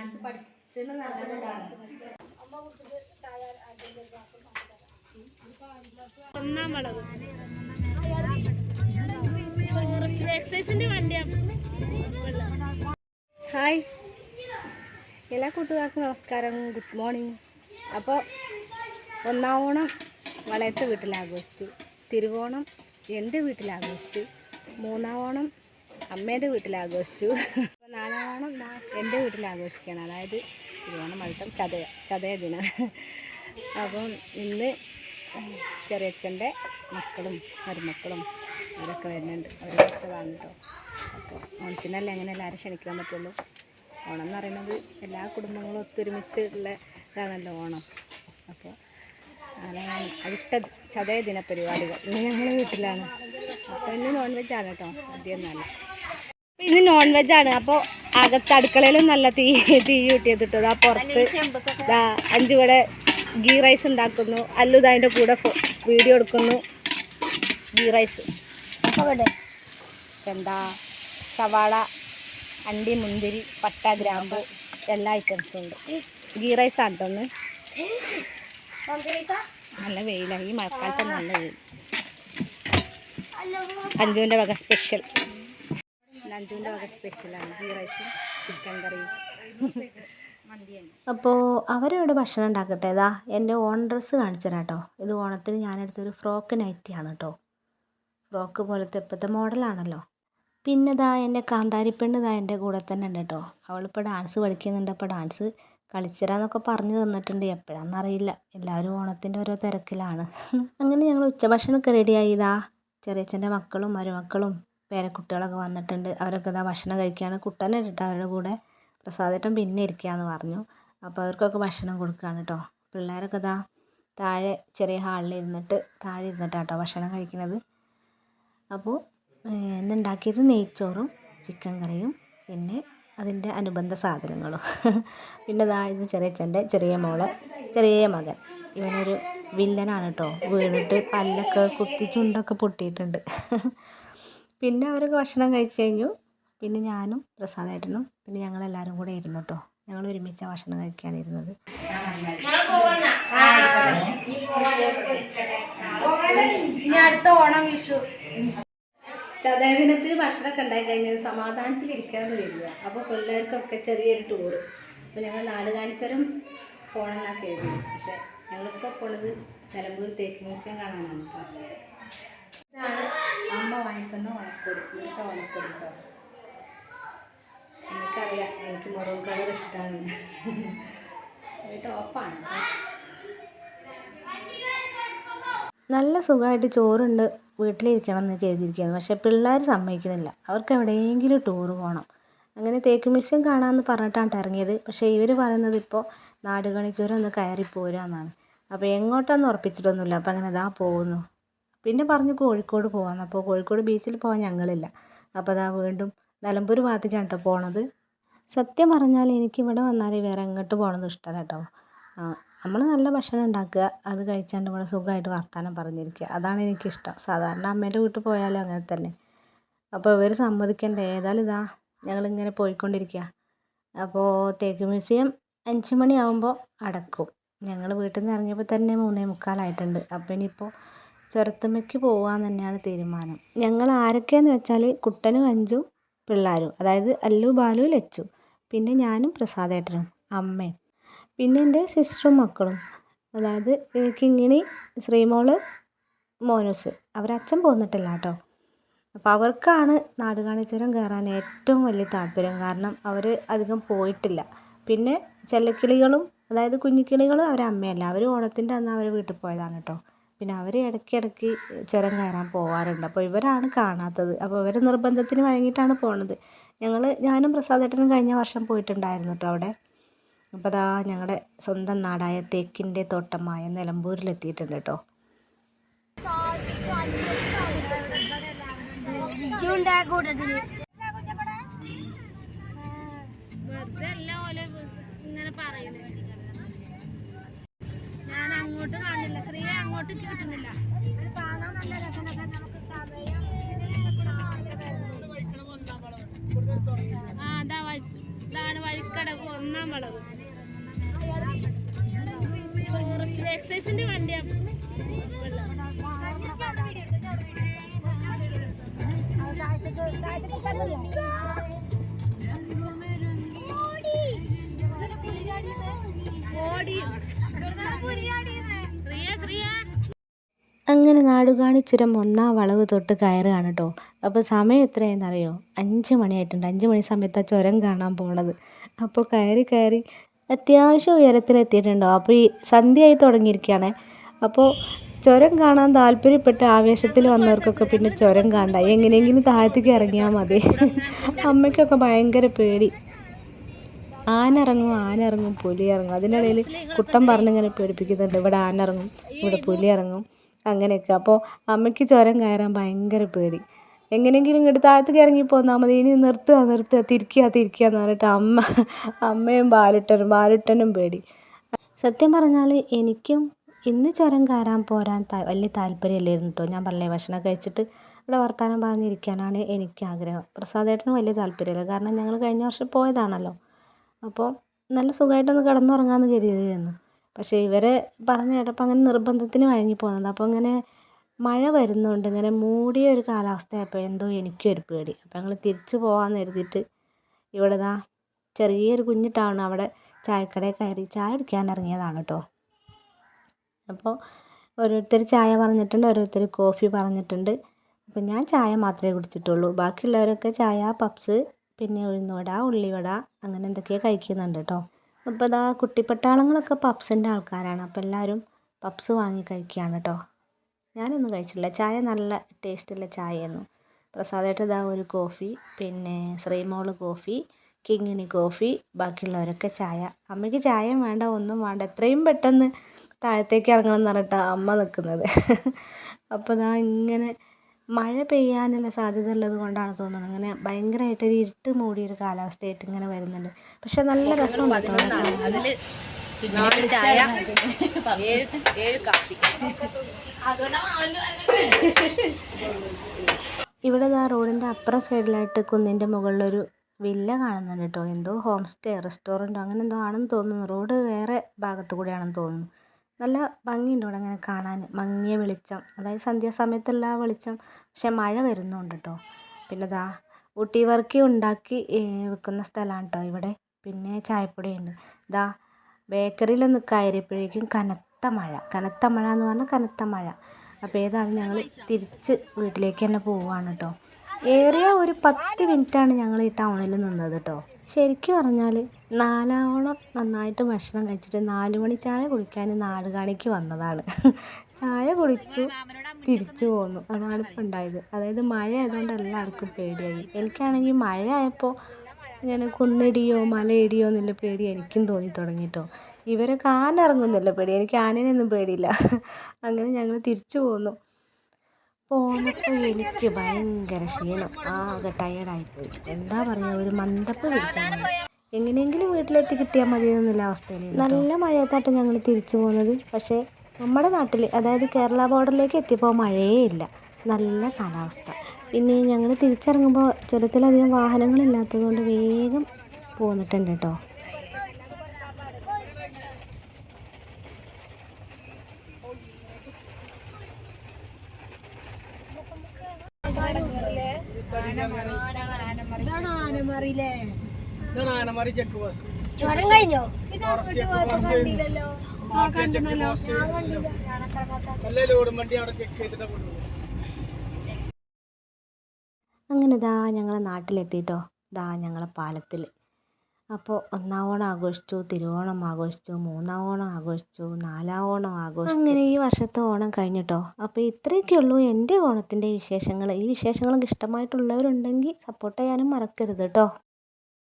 Dance പഠിച്ചത്. Dance ഒന്നാം വളവ് വണ്ടിയാണ് ഹായ് എല്ലാ കൂട്ടുകാർക്കും നമസ്കാരം. ഗുഡ് മോർണിംഗ് അപ്പോൾ ഒന്നാം ഓണം വളയത്തെ വീട്ടിൽ ആഘോഷിച്ചു. തിരുവോണം എന്റെ വീട്ടിൽ ആഘോഷിച്ചു. മൂന്നാം ഓണം അമ്മേന്റെ വീട്ടിൽ ആഘോഷിച്ചു. ദാ എന്റെ വീട്ടിൽ ആഘോഷിക്കുകയാണ്. അതായത് തിരുവോണം മഴത്തം ചതയ ചതയ ദിനം. അപ്പം ഇന്ന് ചെറിയച്ഛന്റെ മക്കളും മരുമക്കളും അവരൊക്കെ വരുന്നുണ്ട്. അവർ വെച്ചതാണ് കേട്ടോ അപ്പോൾ ഓണത്തിനല്ലേ അങ്ങനെ എല്ലാവരും ക്ഷണിക്കാൻ പറ്റുള്ളൂ. ഓണം എന്ന് പറയുന്നത് എല്ലാ കുടുംബങ്ങളും ഒത്തൊരുമിച്ചുള്ള ഇതാണല്ലോ ഓണം. അപ്പോൾ അതാണ് അടുത്ത ചതയ ദിന പരിപാടികൾ ഇന്ന് ഞങ്ങൾ വീട്ടിലാണ്. അപ്പോൾ ഇന്ന് നോൺ വെജ് ആണ് കേട്ടോ സദ്യ ഇന്ന് നോൺ വെജ് ആണ്. അപ്പോൾ അകത്ത് അടുക്കളയിലും നല്ല തീ തീ കൂട്ടിയെത്തിട്ടത് ആ പുറത്ത് അഞ്ചു കൂടെ ഗീ റൈസ് ഉണ്ടാക്കുന്നു. അല്ലു അതിന്റെ കൂടെ വീഡിയോ എടുക്കുന്നു. Ghee rice. എന്താ? സവാള അണ്ടി മുന്തിരി പട്ട ഗ്രാമ്പു എല്ലാ ഐറ്റംസും ഉണ്ട്. ഗീ റൈസ് ആണ് തന്നെ നല്ല വെയിലാണ് ഈ മഴക്കാലത്ത് നല്ല വെയിൽ അഞ്ചുവിന്റെ വക സ്പെഷ്യൽ അഞ്ജുവിന്റെ വക സ്പെഷ്യലാണ്. ഗീ റൈസും ചിക്കൻ കറിയും. അപ്പോൾ അവരവിടെ ഭക്ഷണം ഉണ്ടാക്കട്ടെ. ഇതാ എന്റെ ഓൺ ഡ്രസ്സ് കാണിച്ചു കേട്ടോ ഇത് ഓണത്തിന് ഞാനെടുത്തൊരു ഫ്രോക്ക് നൈറ്റിയാണ് കേട്ടോ ഫ്രോക്ക് പോലത്തെ ഇപ്പോഴത്തെ മോഡലാണല്ലോ. പിന്നെ ഇതാ എന്റെ കാന്താരി പെണ്ണ് ഇതാ എന്റെ കൂടെ തന്നെ ഉണ്ട് കേട്ടോ അവളിപ്പോൾ ഡാൻസ് പഠിക്കുന്നുണ്ട്. അപ്പോൾ ഡാൻസ് കളിച്ചരാന്നൊക്കെ പറഞ്ഞു തന്നിട്ടുണ്ട്. എപ്പോഴാണെന്നറിയില്ല എല്ലാവരും ഓണത്തിന്റെ ഓരോ തിരക്കിലാണ്. അങ്ങനെ ഞങ്ങൾ ഉച്ചഭക്ഷണമൊക്കെ റെഡിയായി ഇതാ ചെറിയച്ഛന്റെ മക്കളും മരുമക്കളും പേരക്കുട്ടികളൊക്കെ വന്നിട്ടുണ്ട്. അവരൊക്കെ ഇതാ ഭക്ഷണം കഴിക്കുകയാണ്. കുട്ടനെ കേട്ടോ അവരുടെ കൂടെ പ്രസാദേട്ടൻ പിന്നെ ഇരിക്കുകയാണെന്ന് പറഞ്ഞു. അപ്പോൾ അവർക്കൊക്കെ ഭക്ഷണം കൊടുക്കുകയാണ് കേട്ടോ. പിള്ളേരൊക്കെ ഇതാ താഴെ ചെറിയ ഹാളിൽ ഇരുന്നിട്ട് താഴെ ഇരുന്നിട്ടാണ് കേട്ടോ ഭക്ഷണം കഴിക്കുന്നത് അപ്പോൾ എന്നുണ്ടാക്കിയത് നെയ്ച്ചോറും ചിക്കൻ കറിയും പിന്നെ അതിന്റെ അനുബന്ധ സാധനങ്ങളും. പിന്നെ ഇതാ ഇത് ചെറിയച്ഛന്റെ ചെറിയ മോൾ ചെറിയ മകൻ. ഇവനൊരു വില്ലനാണ് കേട്ടോ. വീണിട്ട് പല്ലൊക്കെ കുത്തി ചുണ്ടൊക്കെ പൊട്ടിയിട്ടുണ്ട്. പിന്നെ അവരൊക്കെ ഭക്ഷണം കഴിച്ച് കഴിഞ്ഞു. പിന്നെ ഞാനും പ്രസാദേട്ടനും പിന്നെ ഞങ്ങളെല്ലാവരും കൂടെ ഇരുന്നു കേട്ടോ ഞങ്ങൾ ഒരുമിച്ച ഭക്ഷണം കഴിക്കാനിരുന്നത് അടുത്ത ഓണം വിഷു ചതയ ദിനത്തിൽ ഭക്ഷണമൊക്കെ ഉണ്ടായി കഴിഞ്ഞാൽ സമാധാനത്തിൽ ഇരിക്കാമെന്ന് വരിക അപ്പോൾ പിള്ളേർക്കൊക്കെ ചെറിയൊരു ടൂറ് അപ്പോൾ ഞങ്ങൾ നാട് കാണിച്ചവരും പോകണമെന്നൊക്കെ എഴുതി. പക്ഷേ ഞങ്ങളിപ്പോൾ പോണത് നിലമ്പൂർ തേക്ക് മ്യൂസിയം കാണാനാണ് ഇതാണ് അമ്മ വാങ്ങിക്കുന്ന ഓണക്കൊടി ഇവിടുത്തെ ഓണക്കൊടി കേട്ടോ എനിക്കറിയാം. എനിക്ക് മെറൂൺ കളർ ഇഷ്ടമാണ് ടോപ്പാണ് നല്ല സുഖമായിട്ട് ചോറുണ്ട് വീട്ടിലിരിക്കണം എന്ന് കരുതിയിരിക്കുകയാണ്. പക്ഷേ പിള്ളേർ സമ്മതിക്കുന്നില്ല. അവർക്ക് എവിടെയെങ്കിലും ടൂർ പോകണം അങ്ങനെ തേക്ക് മ്യൂസിയം കാണാമെന്ന് പറഞ്ഞിട്ടാണ് ഇറങ്ങിയത്. പക്ഷേ ഇവർ പറയുന്നത് ഇപ്പോൾ നാടുകാണിച്ചൂരം ഒന്ന് കയറി പോരാന്നാണ് അപ്പോൾ എങ്ങോട്ടാന്ന് ഉറപ്പിച്ചിട്ടൊന്നുമില്ല. അപ്പോൾ അങ്ങനെ ഇതാ പോകുന്നു. പിന്നെ പറഞ്ഞു കോഴിക്കോട് പോകാമെന്ന് അപ്പോൾ കോഴിക്കോട് ബീച്ചിൽ പോകാൻ ഞങ്ങളില്ല. അപ്പോൾ അതാ വീണ്ടും നിലമ്പൂർ ഭാഗത്തേക്കാണ് കേട്ടോ പോണത്. സത്യം പറഞ്ഞാൽ എനിക്ക് ഇവിടെ വന്നാൽ വേറെ എങ്ങോട്ട് പോകണത് ഇഷ്ടമല്ല കേട്ടോ നമ്മൾ നല്ല ഭക്ഷണം ഉണ്ടാക്കുക അത് കഴിച്ചാണ്ട് ഇവിടെ സുഖമായിട്ട് വർത്തമാനം പറഞ്ഞിരിക്കുക. അതാണ് എനിക്കിഷ്ടം. സാധാരണ അമ്മേന്റെ വീട്ടിൽ പോയാലും അങ്ങനെ തന്നെ. അപ്പോൾ ഇവർ സമ്മതിക്കണ്ടേ? ഏതായാലും ഇതാ ഞങ്ങളിങ്ങനെ പോയിക്കൊണ്ടിരിക്കുക. അപ്പോൾ തേക്ക് മ്യൂസിയം അഞ്ച് മണിയാകുമ്പോൾ അടക്കും. ഞങ്ങൾ വീട്ടിൽ നിന്ന് ഇറങ്ങിയപ്പോൾ തന്നെ മൂന്നേ മുക്കാലായിട്ടുണ്ട്. അപ്പോൾ ഇനിയിപ്പോൾ ചുരത്തുമ്മയ്ക്ക് പോകാൻ തന്നെയാണ് തീരുമാനം. ഞങ്ങൾ ആരൊക്കെയെന്ന് വെച്ചാൽ കുട്ടനും അഞ്ചും പിള്ളേരും അതായത് അല്ലു ബാലു ലച്ചു. പിന്നെ ഞാനും പ്രസാദേട്ടനും അമ്മയും. പിന്നെ എന്റെ സിസ്റ്ററും മക്കളും. അതായത് കിങ്ങിണി ശ്രീമോൾ മോനൂസ്. അവരച്ഛൻ പോന്നിട്ടില്ല കേട്ടോ. അപ്പോൾ അവർക്കാണ് നാടുകാണി ചുരം കയറാൻ ഏറ്റവും വലിയ താല്പര്യം. കാരണം അവർ അധികം പോയിട്ടില്ല. പിന്നെ ചെല്ലക്കിളികളും അതായത് കുഞ്ഞിക്കിളികളും അവരമ്മയല്ല. അവർ ഓണത്തിന്റെ അന്ന് അവർ വീട്ടിൽ പോയതാണ് കേട്ടോ. പിന്നെ അവർ ഇടയ്ക്കിടയ്ക്ക് ചുരം കയറാൻ പോവാറുണ്ട്. അപ്പോൾ ഇവരാണ് കാണാത്തത്. അപ്പോൾ ഇവർ നിർബന്ധത്തിന് വഴങ്ങിയിട്ടാണ് പോണത്. ഞങ്ങൾ ഞാനും പ്രസാദേട്ടനും കഴിഞ്ഞ വർഷം പോയിട്ടുണ്ടായിരുന്നു കേട്ടോ അവിടെ. അപ്പോൾ അതാ ഞങ്ങളുടെ സ്വന്തം നാടായ തേക്കിന്റെ തോട്ടമായ നിലമ്പൂരിലെത്തിയിട്ടുണ്ട് കേട്ടോ അങ്ങനെ നാടുകാണി ചുരം ഒന്നാം വളവ് തൊട്ട് കയറുകയാണ് കേട്ടോ അപ്പോൾ സമയം എത്രയെന്നറിയോ അഞ്ച് മണിയായിട്ടുണ്ട്. അഞ്ച് മണി സമയത്ത് ആ ചുരം കാണാൻ പോണത്. അപ്പോൾ കയറി കയറി അത്യാവശ്യം ഉയരത്തിലെത്തിയിട്ടുണ്ടോ അപ്പോൾ ഈ സന്ധ്യയായി തുടങ്ങിയിരിക്കുകയാണ്. അപ്പോൾ ചുരം കാണാൻ താല്പര്യപ്പെട്ട് ആവേശത്തിൽ വന്നവർക്കൊക്കെ പിന്നെ ചുരം കാണണ്ട എങ്ങനെയെങ്കിലും താഴത്തേക്ക് ഇറങ്ങിയാൽ മതി. അമ്മയ്ക്കൊക്കെ ഭയങ്കര പേടി. ആന ഇറങ്ങും ആന ഇറങ്ങും പുലി ഇറങ്ങും. അതിനിടയിൽ കുട്ടം പറഞ്ഞിങ്ങനെ പേടിപ്പിക്കുന്നുണ്ട്. ഇവിടെ ആന ഇറങ്ങും ഇവിടെ പുലി ഇറങ്ങും അങ്ങനെയൊക്കെ. അപ്പോൾ അമ്മയ്ക്ക് ചുരം കയറാൻ ഭയങ്കര പേടി. എങ്ങനെയെങ്കിലും ഇങ്ങോട്ട് താഴത്തേക്ക് ഇറങ്ങി പോന്നാൽ മതി. ഇനി നിർത്തുക നിർത്തുക തിരിക്കുക തിരിക്കുക എന്ന് പറഞ്ഞിട്ട് അമ്മ അമ്മയും ബാലുട്ടനും ബാലുട്ടനും പേടി. സത്യം പറഞ്ഞാൽ എനിക്കും ഇന്ന് ചുരം കയറാൻ പോരാൻ വലിയ താല്പര്യമില്ലായിരുന്നു കേട്ടോ ഞാൻ പറഞ്ഞില്ലേ ഭക്ഷണം കഴിച്ചിട്ട് ഇവിടെ വർത്തമാനം പറഞ്ഞിരിക്കാനാണ് എനിക്ക് ആഗ്രഹം പ്രസാദേട്ടന് വലിയ താല്പര്യമില്ല. കാരണം ഞങ്ങൾ കഴിഞ്ഞ വർഷം പോയതാണല്ലോ. അപ്പോൾ നല്ല സുഖമായിട്ടൊന്ന് കിടന്നുറങ്ങാമെന്ന് കരുതിയിരുന്നു. പക്ഷേ ഇവരെ പറഞ്ഞു കേട്ടപ്പോൾ അങ്ങനെ നിർബന്ധത്തിന് വഴങ്ങി പോകുന്നത് അപ്പോൾ ഇങ്ങനെ മഴ വരുന്നുണ്ട്. ഇങ്ങനെ മൂടിയ ഒരു കാലാവസ്ഥയായപ്പോൾ എന്തോ എനിക്കും ഒരു പേടി. അപ്പോൾ ഞങ്ങൾ തിരിച്ചു പോകാമെന്ന് കരുതിയിട്ട് ഇവിടെ ദാ ചെറിയൊരു കുഞ്ഞിട്ടാണ് അവിടെ ചായക്കടയിൽ കയറി ചായ കുടിക്കാൻ ഇറങ്ങിയതാണ് കേട്ടോ. അപ്പോൾ ഓരോരുത്തർ ചായ പറഞ്ഞിട്ടുണ്ട് ഓരോരുത്തർ കോഫി പറഞ്ഞിട്ടുണ്ട്. അപ്പോൾ ഞാൻ ചായ മാത്രമേ കുടിച്ചിട്ടുള്ളൂ. ബാക്കിയുള്ളവരൊക്കെ ചായ പപ്സ് പിന്നെ ഉഴുന്നുവട ഉള്ളിവട അങ്ങനെ എന്തൊക്കെയോ കഴിക്കുന്നുണ്ട് കേട്ടോ. അപ്പോൾ ഇതാ കുട്ടിപ്പട്ടാളങ്ങളൊക്കെ പപ്സിന്റെ ആൾക്കാരാണ്. അപ്പോൾ എല്ലാവരും പപ്സ് വാങ്ങി കഴിക്കുകയാണ് കേട്ടോ. ഞാനൊന്നും കഴിച്ചില്ല ചായ നല്ല ടേസ്റ്റുള്ള ചായയായിരുന്നു. പ്രസാദമായിട്ട് ഇതാ ഒരു കോഫി പിന്നെ ശ്രീമോൾ കോഫി കിങ്ങിണി കോഫി ബാക്കിയുള്ളവരൊക്കെ ചായ. അമ്മയ്ക്ക് ചായയും വേണ്ട ഒന്നും വേണ്ട. എത്രയും പെട്ടെന്ന് താഴത്തേക്ക് ഇറങ്ങണം എന്ന് പറഞ്ഞിട്ടാണ് അമ്മ നിൽക്കുന്നത്. അപ്പോൾ ഞാൻ ഇങ്ങനെ മഴ പെയ്യാനുള്ള സാധ്യത ഉള്ളത് കൊണ്ടാണ് തോന്നുന്നത്. അങ്ങനെ ഭയങ്കരമായിട്ടൊരു ഇരുട്ട് മൂടിയൊരു കാലാവസ്ഥയായിട്ട് ഇങ്ങനെ വരുന്നുണ്ട്. പക്ഷെ നല്ല രസമുണ്ട് കേട്ടോ. ചായ ഇവിടെ ആ റോഡിന്റെ അപ്പുറം സൈഡിലായിട്ട് കുന്നിന്റെ മുകളിലൊരു വില്ല കാണുന്നുണ്ട് കേട്ടോ എന്തോ ഹോം സ്റ്റേ റെസ്റ്റോറന്റോ അങ്ങനെ എന്തോ ആണെന്ന് തോന്നുന്നു. റോഡ് വേറെ ഭാഗത്തു കൂടെയാണെന്ന് തോന്നുന്നു. നല്ല ഭംഗിയുണ്ട് ഇവിടെ അങ്ങനെ കാണാൻ. മങ്ങിയ വെളിച്ചം. അതായത് സന്ധ്യാസമയത്തുള്ള ആ വെളിച്ചം. പക്ഷെ മഴ വരുന്നുണ്ട് കേട്ടോ പിന്നെ ദാ ഊട്ടി വർക്കി ഉണ്ടാക്കി വിൽക്കുന്ന സ്ഥലമാണ് കേട്ടോ ഇവിടെ. പിന്നെ ചായപ്പൊടിയുണ്ട്. ദാ ബേക്കറിയിലൊന്ന് കയറിയപ്പോഴേക്കും കനത്ത മഴ. കനത്ത മഴ എന്ന് പറഞ്ഞാൽ കനത്ത മഴ. അപ്പോൾ ഏതായാലും ഞങ്ങൾ തിരിച്ച് വീട്ടിലേക്ക് തന്നെ പോവുകയാണ് കേട്ടോ ഏറിയ ഒരു പത്ത് മിനിറ്റാണ് ഞങ്ങൾ ഈ ടൗണിൽ നിന്നത് കേട്ടോ. ശരിക്കും പറഞ്ഞാൽ നാലാവണം നന്നായിട്ട് ഭക്ഷണം കഴിച്ചിട്ട് നാല് മണി ചായ കുടിക്കാൻ നാടുകാണിക്ക് വന്നതാണ്. ചായ കുടിച്ചു തിരിച്ചു പോന്നു. അതാണ് ഇപ്പം ഉണ്ടായത്. അതായത് മഴ ആയതുകൊണ്ട് എല്ലാവർക്കും പേടിയായി. എനിക്കാണെങ്കിൽ മഴ ആയപ്പോൾ ഇങ്ങനെ കുന്നിടിയോ മലയിടിയോ എന്നുള്ള പേടി എനിക്കും തോന്നി തുടങ്ങി ഇവരൊക്കെ ആന ഇറങ്ങുന്നില്ല പേടി? എനിക്ക് ആനേനൊന്നും പേടിയില്ല. അങ്ങനെ ഞങ്ങൾ തിരിച്ചു പോന്നു. പോന്നപ്പോൾ എനിക്ക് ഭയങ്കര ക്ഷീണം. ആകെ ടയേർഡായിപ്പോയി എന്താ പറയുക ഒരു മന്ദപ്പ് പിടിച്ചാൽ എങ്ങനെയെങ്കിലും വീട്ടിലെത്തി കിട്ടിയാൽ മതി എന്നുള്ള അവസ്ഥയിൽ നല്ല മഴയത്തായിട്ട് ഞങ്ങൾ തിരിച്ചു പോകുന്നത് പക്ഷേ നമ്മുടെ നാട്ടിൽ അതായത് കേരള ബോർഡറിലേക്ക് എത്തിയപ്പോൾ മഴയേ ഇല്ല നല്ല കാലാവസ്ഥ. പിന്നെ ഞങ്ങൾ തിരിച്ചിറങ്ങുമ്പോൾ ചുരത്തിലധികം വാഹനങ്ങളില്ലാത്തത് കൊണ്ട് വേഗം പോന്നിട്ടുണ്ട് കേട്ടോ ചുരം കഴിഞ്ഞോ അങ്ങനെ ദാ ഞങ്ങളെ നാട്ടിലെത്തിയിട്ടോ ദാ ഞങ്ങളെ പാലത്തിൽ അപ്പോൾ ഒന്നാം ഓണം ആഘോഷിച്ചു തിരുവോണം ആഘോഷിച്ചു മൂന്നാം ഓണം ആഘോഷിച്ചു നാലാം ഓണം ആഘോഷിച്ചു. അങ്ങനെ ഈ വർഷത്തെ ഓണം കഴിഞ്ഞിട്ടോ? അപ്പോൾ ഇത്രയൊക്കെ ഉള്ളൂ എന്റെ ഓണത്തിന്റെ വിശേഷങ്ങൾ. ഈ വിശേഷങ്ങളൊക്കെ ഇഷ്ടമായിട്ടുള്ളവരുണ്ടെങ്കിൽ സപ്പോർട്ട് ചെയ്യാനും മറക്കരുത് കേട്ടോ